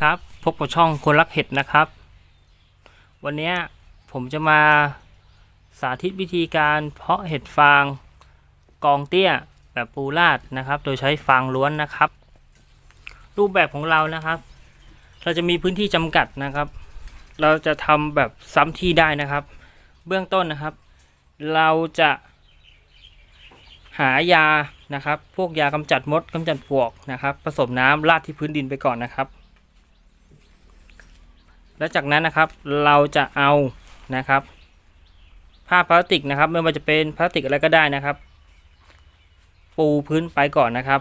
ครับพบกับช่องคนรักเห็ดนะครับ วันนี้ผมจะมาสาธิตวิธีการเพาะเห็ดฟางกองเตี้ยแบบปูลาดนะครับ โดยใช้ฟางล้วนนะครับ รูปแบบของเรานะครับ เราจะมีพื้นที่จำกัดนะครับ เราจะทำแบบซ้ำที่ได้นะครับ เบื้องต้นนะครับ เราจะหายานะครับ พวกยากำจัดมดกำจัดปวกนะครับ ผสมน้ำราดที่พื้นดินไปก่อนนะครับ แล้วจากนั้นนะครับเราจะเอานะครับ ผ้าพลาสติกนะครับ ไม่ว่าจะเป็นพลาสติกอะไรก็ได้นะครับ ปูพื้นไปก่อนนะครับ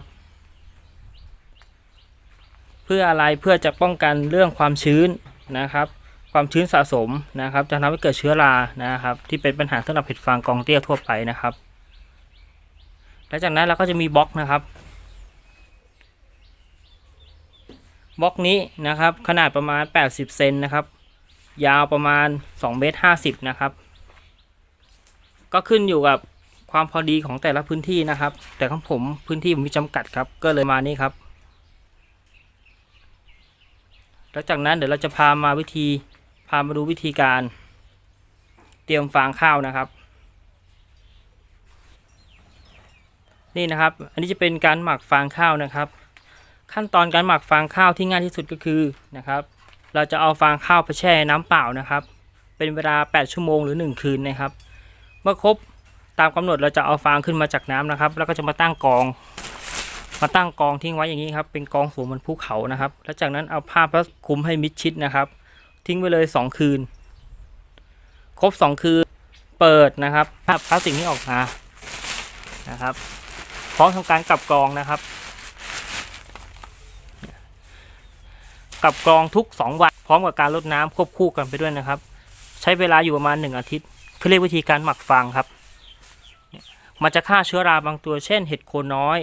เพื่ออะไรเพื่อจะป้องกันเรื่องความชื้นนะครับ ความชื้นสะสมนะครับจะทำให้เกิดเชื้อรานะครับ ที่เป็นปัญหาสำหรับเห็ดฟางกองเตี้ยทั่วไปนะครับ แล้วจากนั้นเราก็จะมีบล็อกนะครับ บล็อกนี้นะครับ ขนาดประมาณ 80 เซนนะครับ ยาวประมาณ2เมตร50 นะครับ ก็ขึ้นอยู่กับความพอดีของแต่ละพื้นที่นะครับ แต่ของผมพื้นที่ผมมีจำกัดครับ ก็เลยมานี่ครับ แล้วจากนั้นเดี๋ยวเราจะพามาวิธี พามาดูวิธีการ เตรียมฟางข้าวนะครับ นี่นะครับ อันนี้จะเป็นการหมักฟางข้าวนะครับ ขั้นตอนการหมักฟางข้าวที่ง่ายที่สุดก็คือนะครับ เราจะเอาฟางข้าวไปแช่น้ำเปล่านะครับ เป็นเวลา 8 ชั่วโมงหรือ 1 คืนนะครับ เมื่อครบตามกำหนดเราจะเอาฟางขึ้นมาจากน้ำนะครับ แล้วก็จะมาตั้งกอง มาตั้งกองทิ้งไว้อย่างนี้ครับ เป็นกองสูงบนภูเขานะครับ แล้วจากนั้นเอาผ้าพลาสคลุมให้มิดชิดนะครับ ทิ้งไว้เลย 2 คืน ครบ 2 คืน เปิดนะครับผ้าพลาสติกนี้ออกมานะครับ พร้อมทำการกลับกองนะครับ กับกรองทุก 2 วัน พร้อมกับการลดน้ำควบคู่กันไปด้วยนะครับ ใช้เวลาอยู่ประมาณ 1 อาทิตย์เขาเรียกวิธีการหมักฟางครับ มันจะฆ่าเชื้อราบางตัวเช่น เห็ดโคนน้อย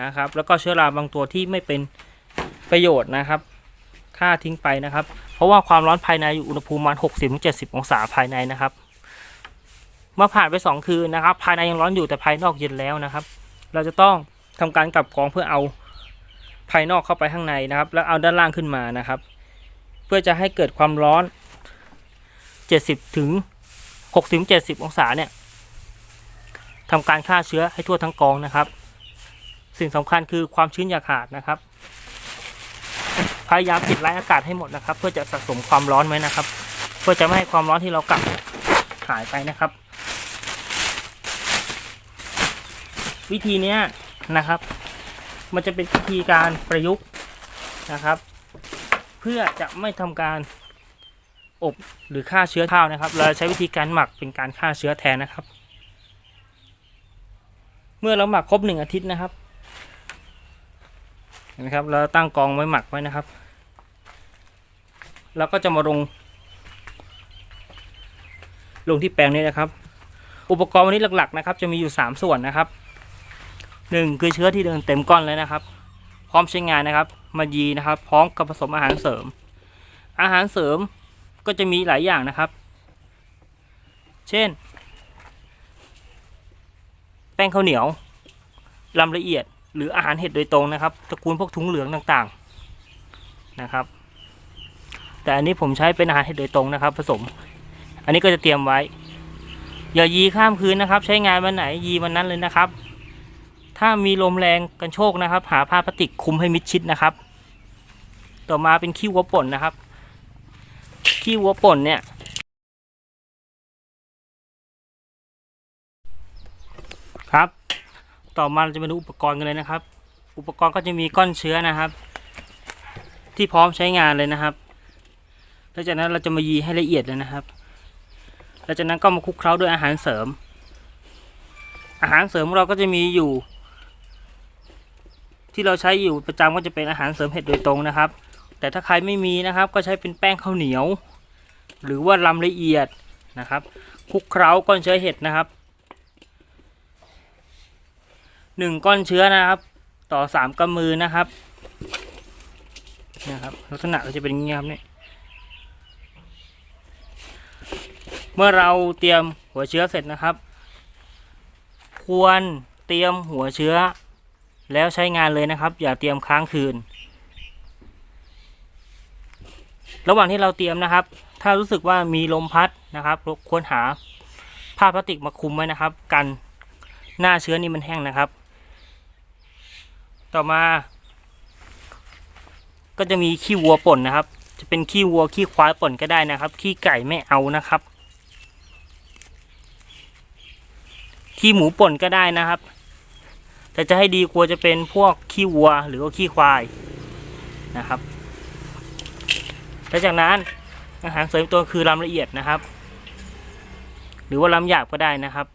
นะครับ แล้วก็เชื้อราบางตัวที่ไม่เป็นประโยชน์นะครับฆ่าทิ้งไปนะครับ เพราะว่าความร้อนภายในอยู่อุณหภูมิประมาณ 60-70 องศาภายในนะครับเมื่อผ่านไป 2 คืนนะครับ ภายในยังร้อนอยู่แต่ภายนอกเย็นแล้วนะครับ เราจะต้องทำการกลับกรองเพื่อเอา ภายนอกเข้าไปข้างในนะครับ แล้วเอาด้านล่างขึ้นมานะครับ เพื่อจะให้เกิดความร้อน 70ถึง60ถึง70 องศาเนี่ยทำการฆ่าเชื้อให้ทั่วทั้งกองนะครับ สิ่งสำคัญคือความชื้นอย่าขาดนะครับ พยายามปิดไล่อากาศให้หมดนะครับ เพื่อจะสะสมความร้อนไว้นะครับ เพื่อจะไม่ให้ความร้อนที่เรากลับหายไปนะครับ วิธีนี้นะครับ มันจะเป็นวิธีการประยุกต์นะครับ เพื่อจะไม่ทำการอบหรือฆ่าเชื้อข้าวนะครับ เราใช้วิธีการหมักเป็นการฆ่าเชื้อแทนนะครับ เมื่อเราหมักครบหนึ่งอาทิตย์นะครับเห็นไหมครับ เราตั้งกองไว้หมักไว้นะครับเราก็จะมาลง ลงที่แปลงนี้นะครับ อุปกรณ์วันนี้หลักๆนะครับ จะมีอยู่ 3 ส่วนนะครับ หนึ่งคือเชื้อที่เดินเต็มก้อนเลยนะครับ พร้อมใช้งานนะครับ มายีนะครับ พร้อมกับผสมอาหารเสริม อาหารเสริมก็จะมีหลายอย่างนะครับ เช่น แป้งข้าวเหนียวลำละเอียด หรืออาหารเห็ดโดยตรงนะครับตระกูลพวกถุงเหลืองต่างๆนะครับ แต่อันนี้ผมใช้เป็นอาหารเห็ดโดยตรงนะครับ ผสม อันนี้ก็จะเตรียมไว้อย่ายีข้ามคืนนะครับ ใช้งานวันไหนยีวันนั้นเลยนะครับ ถ้ามีลมแรงกันโชกนะครับ หาผ้าพลาสติกคุมให้มิดชิดนะครับ ต่อมาเป็นขี้วัวป่นนะครับ ขี้วัวป่นเนี่ย ครับ ต่อมาเราจะมาดูอุปกรณ์กันเลยนะครับ อุปกรณ์ก็จะมีก้อนเชื้อนะครับ ที่พร้อมใช้งานเลยนะครับหลังจากนั้นเราจะมายีให้ละเอียดเลยนะครับหลังจากนั้นก็มาคลุกเคล้าด้วยอาหารเสริม อาหารเสริมเราก็จะมีอยู่ ที่เราใช้อยู่ประจำก็จะเป็นอาหารเสริมเห็ดโดยตรงนะครับ แต่ถ้าใครไม่มีนะครับ ก็ใช้เป็นแป้งข้าวเหนียว หรือว่าลำละเอียดนะครับคลุกเคล้าก้อนเชื้อเห็ดนะครับหนึ่งก้อนเชื้อนะครับ ต่อสามกำมือนะครับนะครับลักษณะก็จะเป็นอย่างนี้ครับเนี่ยเมื่อเราเตรียมหัวเชื้อเสร็จนะครับ ควรเตรียมหัวเชื้อ แล้วใช้งานเลยนะครับ อย่าเตรียมค้างคืน ระหว่างที่เราเตรียมนะครับ ถ้ารู้สึกว่ามีลมพัดนะครับควรหาผ้าพลาสติกมาคลุมไว้นะครับ กันหน้าเชื้อนี่มันแห้งนะครับ ต่อมา ก็จะมีขี้วัวป่นนะครับ จะเป็นขี้วัวขี้ควายป่นก็ได้นะครับ ขี้ไก่ไม่เอานะครับขี้หมูป่นก็ได้นะครับ แต่จะให้ดีควรจะเป็นพวกขี้วัวหรือว่าขี้ควายนะครับและจากนั้นอาหารเสริมตัวคือลำละเอียดนะครับ หรือว่าลำหยาบก็ได้นะครับ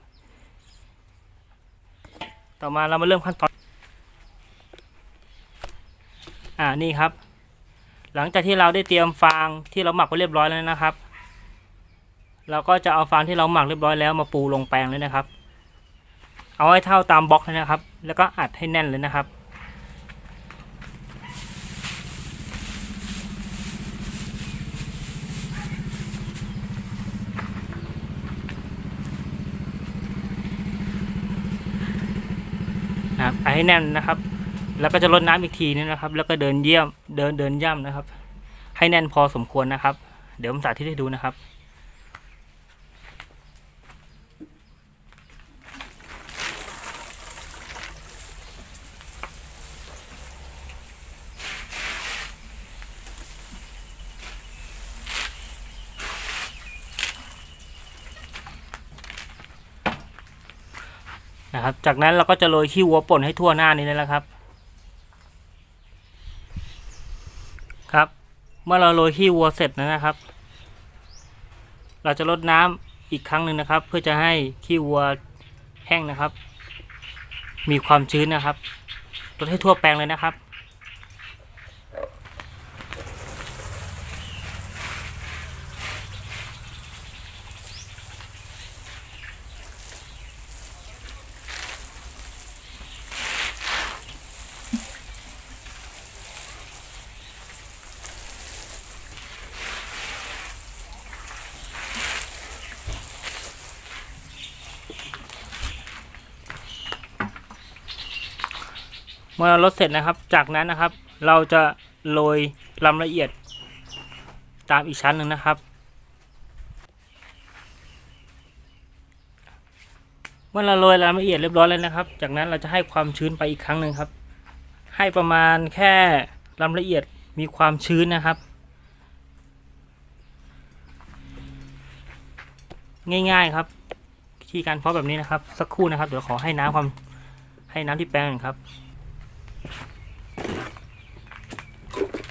ต่อมาเรามาเริ่มขั้นตอนอ่านี่ครับ หลังจากที่เราได้เตรียมฟางที่เราหมักไว้เรียบร้อยแล้วนะครับ เราก็จะเอาฟางที่เราหมักเรียบร้อยแล้วมาปูลงแปลงเลยนะครับ เอาให้เท่าตามบล็อกเลยนะครับ แล้วก็อัดให้แน่นเลยนะครับ นะครับเอาให้แน่นนะครับ แล้วก็จะลดน้ำอีกทีนึงนะครับ แล้วก็เดินเยี่ยมเดินเดินย่ำนะครับ ให้แน่นพอสมควรนะครับ เดี๋ยวผมสาธิตให้ดูนะครับ นะครับ จากนั้นเราก็จะโรยขี้วัวป่นให้ทั่วหน้านี้เลยนะครับ ครับ เมื่อเราโรยขี้วัวเสร็จนะครับ เราจะลดน้ำอีกครั้งหนึ่งนะครับ เพื่อจะให้ขี้วัวแห้งนะครับ มีความชื้นนะครับลดให้ทั่วแปลงเลยนะครับ เมื่อเราลดเสร็จนะครับ จากนั้นนะครับ เราจะโรยลำละเอียดตามอีกชั้นหนึ่งนะครับ เมื่อเราโรยลำละเอียดเรียบร้อยแล้วนะครับ จากนั้นเราจะให้ความชื้นไปอีกครั้งหนึ่งครับ ให้ประมาณแค่ลำละเอียดมีความชื้นนะครับ ง่ายๆครับวิธีการเพาะแบบนี้นะครับ สักครู่นะครับเดี๋ยวขอให้น้ำความให้น้ำที่แปลงครับ Thank you.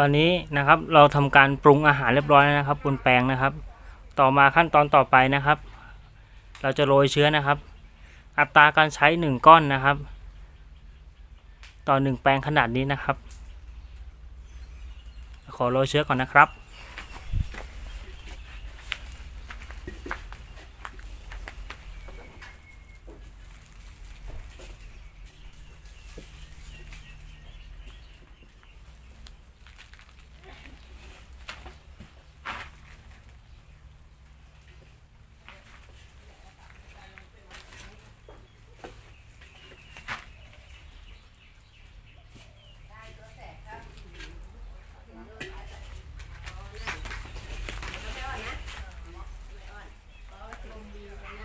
ตอนนี้นะครับเราทำการปรุงอาหารเรียบร้อยแล้วนะครับบนแปลงนะครับ ต่อมาขั้นตอนต่อไปนะครับ เราจะโรยเชื้อนะครับ อัตราการใช้หนึ่งก้อนนะครับ ต่อหนึ่งแปลงขนาดนี้นะครับ ขอโรยเชื้อก่อนนะครับ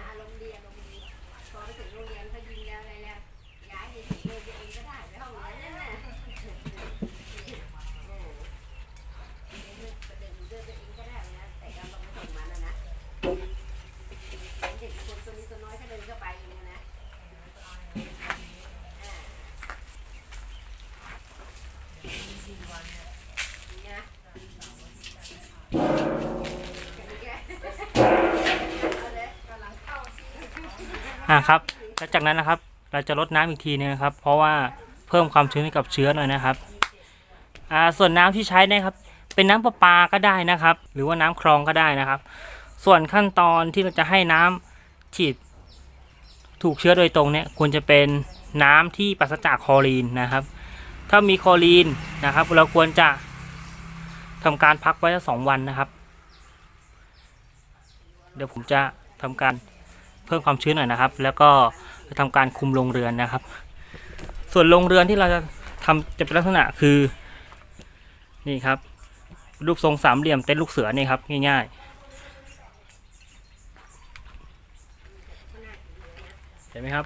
อารมณ์ดีอารมณ์ดีพอไปถึงโรงเรียนเขายิงแล้วอะไรแล้วย้ายไปถึงโรงเรียนเองก็ได้ไปห้องเรียนนั่นน่ะโอ้เดินไปเดินเดินไปเองก็ได้นะแต่ก็ลงไปส่งมันนะนะเด็กคนตัวนี้ตัวน้อยถ้าเดินเข้าไปเองนะอ่านี่นะเอาเลยกำลังเข้าสิ อ่าครับแล้วจากนั้นนะครับ เราจะลดน้ำอีกทีนึงครับ เพราะว่าเพิ่มความชื้นให้กับเชื้อหน่อยนะครับอ่าส่วนน้ำที่ใช้เนะครับ เป็นน้ำประปาก็ได้นะครับ หรือว่าน้ำคลองก็ได้นะครับ ส่วนขั้นตอนที่เราจะให้น้ำฉีดถูกเชื้อโดยตรงเนี่ยควรจะเป็นน้ำที่ปราศจากคลอรีนนะครับ ถ้ามีคลอรีนนะครับ เราควรจะทำการพักไว้สองวันนะครับ เดี๋ยวผมจะทำการ พิ่มความชื้นหน่อยนะครับ แล้วก็จะทำการคุมโรงเรือนนะครับ ส่วนโรงเรือนที่เราจะทำจะเป็นลักษณะคือนี่ครับรูปทรงสามเหลี่ยมเต็นลูกเสือนี่ครับง่ายๆเห็นไหมครับ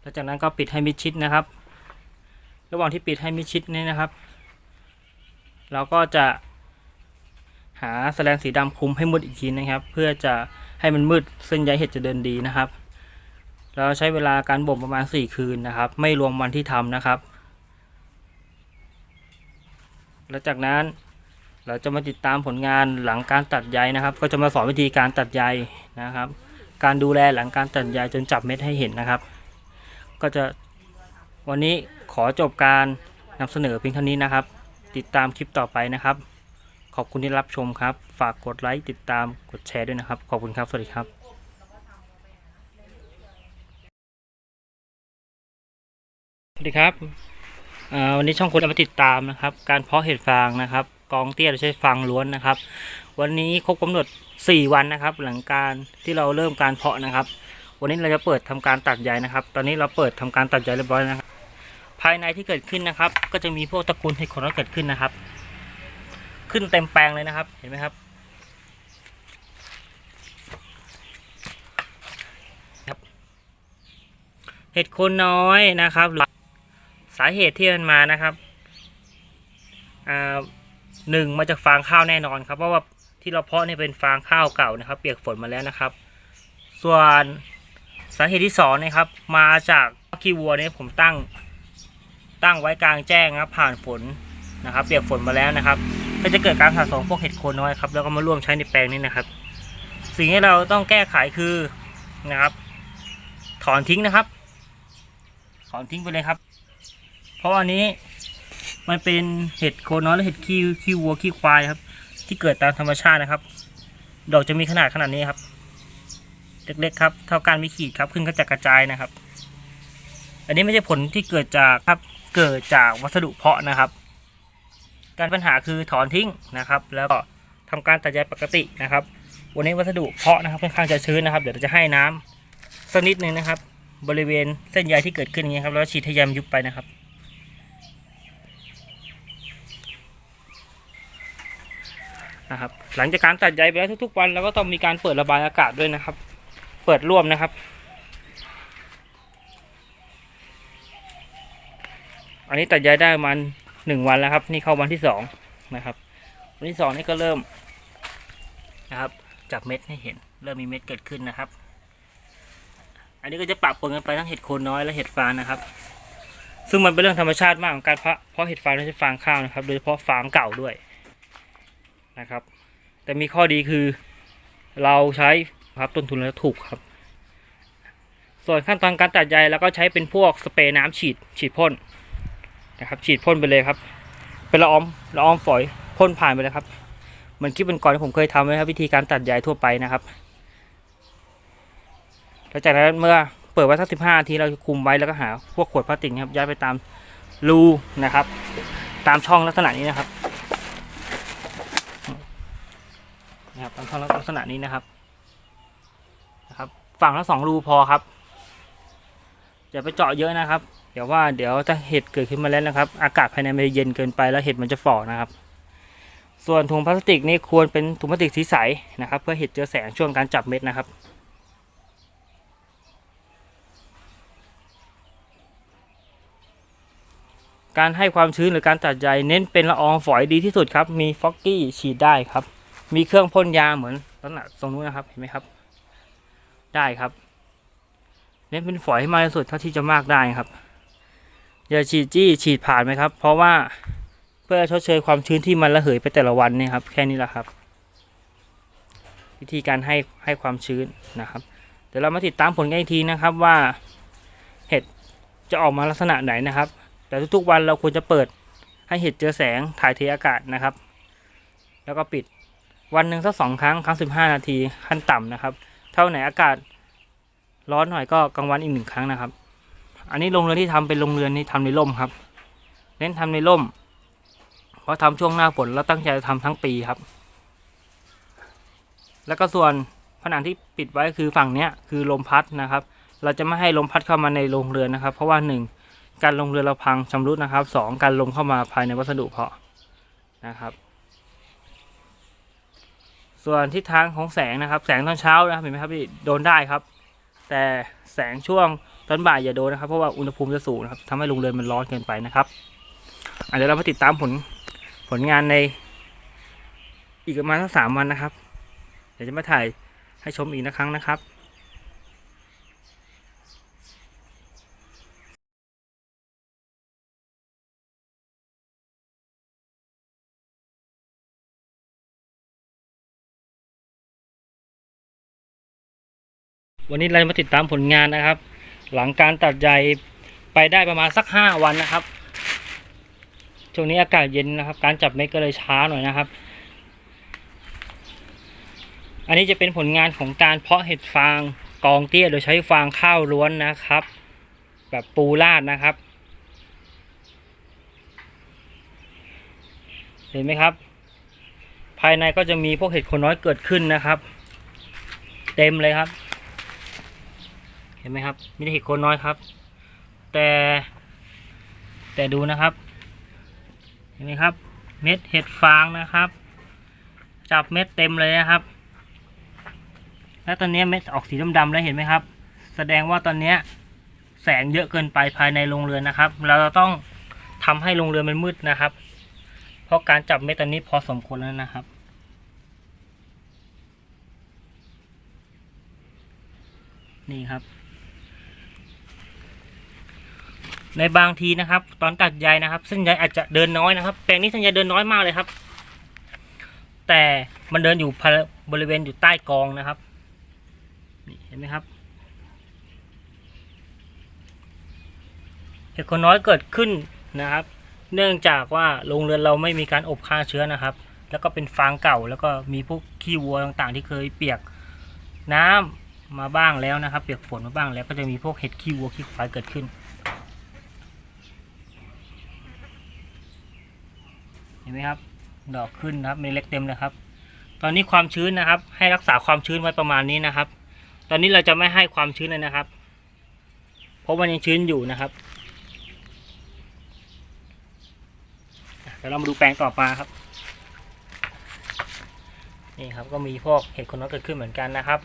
แล้วจากนั้นก็ปิดให้มิดชิดนะครับ ระหว่างที่ปิดให้มิดชิดนี่นะครับ เราก็จะ หาแสลงสีดำคุมให้มืดอีกทีนะครับ เพื่อจะให้มันมืดเส้นใยเห็ดจะเดินดีนะครับเราใช้เวลาการบ่มประมาณ 4 คืนนะครับ ไม่รวมวันที่ทำนะครับ แล้วจากนั้นเราจะมาติดตามผลงานหลังการตัดใยนะครับ ก็จะมาสอนวิธีการตัดใยนะครับ การดูแลหลังการตัดใยจนจับเม็ดให้เห็นนะครับ ก็จะวันนี้ขอจบการนำเสนอเพียงเท่านี้นะครับ ติดตามคลิปต่อไปนะครับ อบคุณที่รับชมครับ ฝากกดไลค์ติดตามกดแชร์ด้วยนะครับ ขอบคุณครับ สวัสดีครับสวัสดีครับวันนี้ช่องคุณจะมาติดตามนะครับ การเพาะเห็ดฟางนะครับ กองเตี้ยเราใช้ฟางล้วนนะครับ วันนี้ครบกำหนด 4 วันนะครับ หลังการที่เราเริ่มการเพาะนะครับ วันนี้เราจะเปิดทำการตัดใยนะครับ ตอนนี้เราเปิดทำการตัดใยเรียบร้อยนะครับ ภายในที่เกิดขึ้นนะครับ ก็จะมีพวกตระกูลเห็ดขนเกิดขึ้นนะครับ ขึ้นเต็มแปลงเลยนะครับ เห็นไหมครับครับเห็ดโคนน้อยนะครับสาเหตุที่มันมานะครับอ่าหนึ่งมาจากฟางข้าวแน่นอนครับ เพราะว่าที่เราเพาะเนี่ยเป็นฟางข้าวเก่านะครับ เปียกฝนมาแล้วนะครับ ส่วนสาเหตุที่สองนะครับ มาจากขี้วัวเนี่ยผมตั้งตั้งไว้กลางแจ้งนะครับผ่านฝนนะครับ เปียกฝนมาแล้วนะครับ ก็จะเกิดการสะสมพวกเห็ดโคนน้อยครับแล้วก็มาร่วมใช้ในแปลงนี้นะครับ สิ่งที่เราต้องแก้ไขคือนะครับ ถอนทิ้งนะครับ ถอนทิ้งไปเลยครับ เพราะอันนี้มันเป็นเห็ดโคนน้อยและเห็ดขี้ขี้วัวขี้ควายครับ ที่เกิดตามธรรมชาตินะครับ ดอกจะมีขนาดขนาดนี้ครับเล็กๆครับ เท่าการมีขีดครับขึ้นก็จะกระจายนะครับ อันนี้ไม่ใช่ผลที่เกิดจากครับเกิดจากวัสดุเพาะนะครับ การปัญหาคือถอนทิ้งนะครับ แล้วก็ทำการตัดใยปกตินะครับ วันนี้วัสดุเพาะนะครับค่อนข้างจะชื้นนะครับ เดี๋ยวเราจะให้น้ำสักนิดนึงนะครับ บริเวณเส้นใยที่เกิดขึ้นอย่างนี้ยครับแล้วฉีดให้ใยมยุบไปนะครับนะครับ หลังจากการตัดใยไปแล้วทุกๆวันเราก็ต้องมีการเปิดระบายอากาศด้วยนะครับ เปิดร่วมนะครับอันนี้ตัดใยได้ประมาณ หนึ่งวันแล้วครับ นี่เข้าวันที่สองนะครับ วันที่สองนี่ก็เริ่มนะครับจับเม็ดให้เห็น เริ่มมีเม็ดเกิดขึ้นนะครับ อันนี้ก็จะปรับปนกันไปทั้งเห็ดโคนน้อยและเห็ดฟางนะครับ ซึ่งมันเป็นเรื่องธรรมชาติมากของการเพาะเพาะเห็ดฟางและเห็ดฟางข้าวนะครับ โดยเฉพาะฟางเก่าด้วยนะครับ แต่มีข้อดีคือเราใช้ครับต้นทุนแล้วถูกครับ ส่วนขั้นตอนการตัดใยแล้วก็ใช้เป็นพวกสเปรย์น้ำฉีดฉีดพ่น นะครับ ฉีดพ่นไปเลยครับ เป็นละอองละอองฝอยพ่นผ่านไปเลยครับเหมือนคลิปเป็นก่อนที่ผมเคยทำไว้ครับวิธีการตัดใยทั่วไปนะครับหลังจากนั้นเมื่อเปิดไว้สักสิบห้าทีเราคุมไว้แล้วก็หาพวกขวดพลาสติกครับย้ายไปตามรูนะครับ ตามช่องลักษณะนี้นะครับนะครับตามช่องลักษณะนี้นะครับนะครับ ฝั่งละสองรูพอครับอย่าไปเจาะเยอะนะครับ เดี๋ยวว่าเดี๋ยวถ้าเห็ดเกิดขึ้นมาแล้วนะครับ อากาศภายในมันจะเย็นเกินไปแล้วเห็ดมันจะฝ่อนะครับ ส่วนถุงพลาสติกนี่ควรเป็นถุงพลาสติกสีใสนะครับ เพื่อเห็ดเจอแสงช่วงการจับเม็ดนะครับการให้ความชื้นหรือการตัดใยเน้นเป็นละอองฝอยดีที่สุดครับ มีฟอกกี้ฉีดได้ครับ มีเครื่องพ่นยาเหมือนลักษณะตรงนู้นนะครับเห็นไหมครับ ได้ครับ เน้นเป็นฝอยให้มากที่สุดเท่าที่จะมากได้ครับ อย่าฉีดจี้ฉีดผ่านไหมครับ เพราะว่าเพื่อชดเชยความชื้นที่มันระเหยไปแต่ละวันเนี่ยครับ แค่นี้แหละครับ วิธีการให้ให้ความชื้นนะครับ เดี๋ยวเรามาติดตามผลกันอีกทีนะครับว่าเห็ดจะออกมาลักษณะไหนนะครับ แต่ทุกๆวันเราควรจะเปิดให้เห็ดเจอแสงถ่ายเทอากาศนะครับ แล้วก็ปิดวันหนึ่งสักสองครั้งครั้งสิบห้านาทีขั้นต่ำนะครับ เท่าไหนอากาศร้อนหน่อยก็กลางวันอีกหนึ่งครั้งนะครับ อันนี้โรงเรือนที่ทำเป็นโรงเรือนที่ทำในร่มครับ เน้นทำในร่ม เพราะทำช่วงหน้าฝนแล้วตั้งใจจะทำทั้งปีครับ แล้วก็ส่วนผนังที่ปิดไว้คือฝั่งเนี้ยคือลมพัดนะครับ เราจะไม่ให้ลมพัดเข้ามาในโรงเรือนนะครับ เพราะว่าหนึ่งการลงเรือเราพังชำรุดนะครับสองการลมเข้ามาภายในวัสดุเพาะนะครับส่วนทิศทางของแสงนะครับ แสงตอนเช้านะครับเห็นไหมครับพี่โดนได้ครับ แต่แสงช่วง ตอนบ่ายอย่าโดนนะครับ เพราะว่าอุณหภูมิจะสูงนะครับทำให้โรงเรือนมันร้อนเกินไปนะครับอาจจะเดี๋ยวเรามาติดตามผลผลงานใน อีกประมาณสักสามวันนะครับ เดี๋ยวจะมาถ่ายให้ชมอีกนะครั้งนะครับวันนี้เรามาติดตามผลงานนะครับ หลังการตัดใยไปได้ประมาณสักห้าวันนะครับ ช่วงนี้อากาศเย็นนะครับ การจับเม็ดก็เลยช้าหน่อยนะครับ อันนี้จะเป็นผลงานของการเพาะเห็ดฟางกองเตี้ยโดยใช้ฟางข้าวล้วนนะครับ แบบปูราดนะครับ เห็นไหมครับ ภายในก็จะมีพวกเห็ดคนน้อยเกิดขึ้นนะครับ เต็มเลยครับ เห็นไหมครับม่ได้เห็ดโคนน้อยครับ แต่ แต่ดูนะครับ เห็นไหมครับ เม็ดเห็ดฟางนะครับ จับเม็ดเต็มเลยนะครับ แล้วตอนนี้เม็ดออกสีดำๆแล้วเห็นไหมครับ แสดงว่าตอนนี้แสงเยอะเกินไปภายในโรงเรือนนะครับ เราต้องทำให้โรงเรือนมันมืดนะครับ เพราะการจับเม็ดตอนนี้พอสมควรแล้วนะครับนี่ครับ ในบางทีนะครับ ตอนตัดใยนะครับ เส้นใยอาจจะเดินน้อยนะครับ แปลงนี้เส้นใยเดินน้อยมากเลยครับ แต่มันเดินอยู่ภายบริเวณอยู่ใต้กองนะครับนี่เห็นไหมครับเห็ดคนน้อยเกิดขึ้นนะครับ เนื่องจากว่าโรงเรือนเราไม่มีการอบฆ่าเชื้อนะครับ แล้วก็เป็นฟางเก่าแล้วก็มีพวกขี้วัวต่างๆ ที่เคยเปียกน้ำมาบ้างแล้วนะครับ เปียกฝนมาบ้างแล้วก็จะมีพวกเห็ดขี้วัวขี้ควายเกิดขึ้น ห็นไหมครับ ดอกขึ้นนะครับเมล็ดเต็มเลยครับ ตอนนี้ความชื้นนะครับ ให้รักษาความชื้นไว้ประมาณนี้นะครับ ตอนนี้เราจะไม่ให้ความชื้นเลยนะครับ เพราะมันยังชื้นอยู่นะครับเดี๋ยวเรามาดูแปลงต่อมาครับ นี่ครับก็มีพวกเห็ดคนน้อยเกิดขึ้นเหมือนกันนะครับ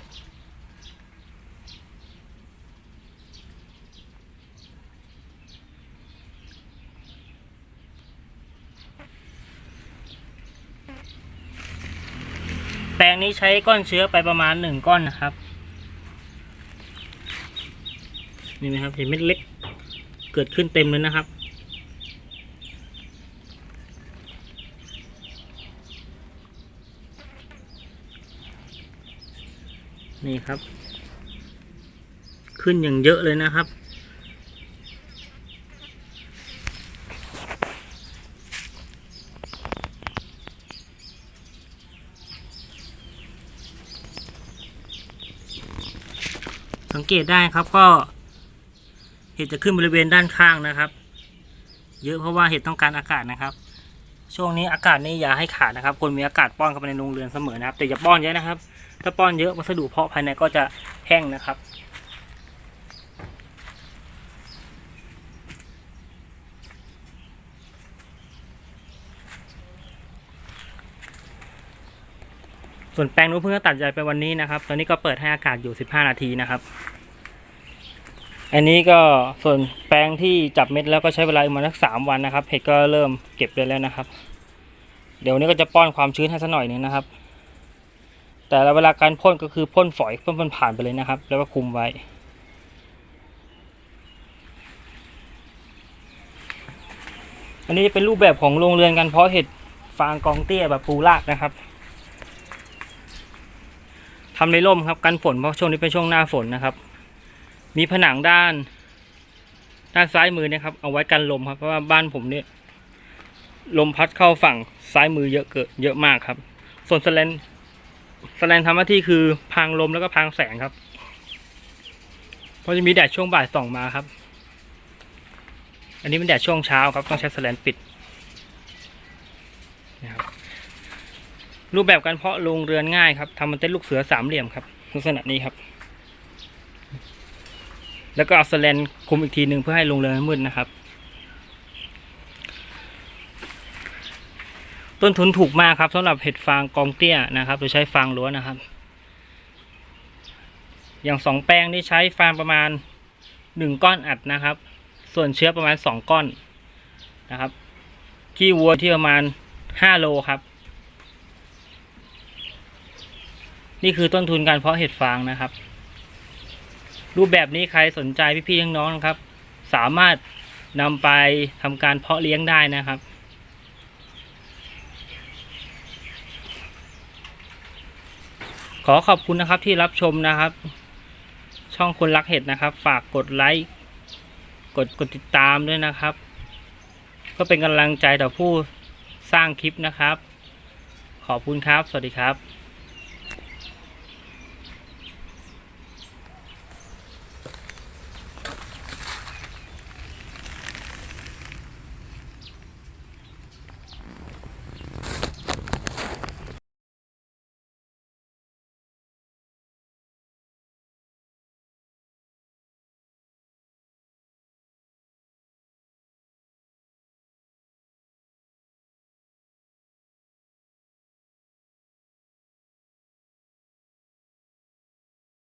แปลง นี้ใช้ก้อนเชื้อไปประมาณหนึ่งก้อนนะครับ นี่นะครับเห็นเม็ดเล็กเกิดขึ้นเต็มเลยนะครับ นี่ครับ ขึ้นอย่างเยอะเลยนะครับ สังเกตได้ครับก็ เห็ดจะขึ้นบริเวณด้านข้างนะครับ เยอะเพราะว่าเห็ดต้องการอากาศนะครับ ช่วงนี้อากาศนี่อย่าให้ขาดนะครับควรมีอากาศป้อนเข้าไปในโรงเรือนเสมอนะครับ แต่อย่าป้อนเยอะนะครับ ถ้าป้อนเยอะวัสดุเพาะภายในก็จะแห้งนะครับ ส่วนแปลงนู้นเพิ่งจะตัดใยไปวันนี้นะครับ ตอนนี้ก็เปิดให้อากาศอยู่ 15 นาทีนะครับ อันนี้ก็ส่วนแปลงที่จับเม็ดแล้วก็ใช้เวลาประมาณสักสามวันนะครับ เห็ดก็เริ่มเก็บได้แล้วนะครับ เดี๋ยววนนี้ก็จะป้อนความชื้นให้สักหน่อยนึงนะครับ แต่เวลาการพ่นก็คือพ่นฝอยพ่นพ่นผ่านไปเลยนะครับ แล้วก็คุมไว้อันนี้จะเป็นรูปแบบของโรงเรือนการเพราะเห็ดฟางกองเตี้ยแบบปูรากนะครับ ทำในร่มครับกันฝนเพราะช่วงนี้เป็นช่วงหน้าฝนนะครับ มีผนังด้าน ด้านซ้ายมือเนะครับ เอาไว้กันลมครับเพราะว่าบ้านผมเนี่ยลมพัดเข้าฝั่งซ้ายมือเยอะเกิดเยอะมากครับ ส่วนสแลนสแลนทำหน้าที่คือพรางลมแล้วก็พรางแสงครับเพราะจะมีแดดช่วงบ่ายส่องมาครับ อันนี้เป็นแดดช่วงเช้าครับต้องใช้สแลนปิดนะครับ รูปแบบการเพาะลงเรือนง่ายครับทำมันเต้นลูกเสือสามเหลี่ยมครับลักษณะนี้ครับ แล้วก็เอาสแลนคุมอีกทีหนึ่งเพื่อให้ลงเรือนม่มืดนะครับ ต้นทุนถูกมากครับสำหรับเห็ดฟางกองเตี้ยนะครับโดยใช้ฟางล้วนนะครับ อย่างสองแปลงนี่ใช้ฟางประมาณหนึ่งก้อนอัดนะครับ ส่วนเชื้อประมาณสองก้อนนะครับขี้วัวที่ประมาณห้าโลครับ นี่คือต้นทุนการเพาะเห็ดฟางนะครับ รูปแบบนี้ใครสนใจพี่ๆน้องๆนะครับ สามารถนำไปทำการเพาะเลี้ยงได้นะครับขอขอบคุณนะครับที่รับชมนะครับ ช่องคนรักเห็ดนะครับ ฝากกดไลค์กดกดติดตามด้วยนะครับ ก็เป็นกำลังใจต่อผู้สร้างคลิปนะครับ ขอบคุณครับ สวัสดีครับ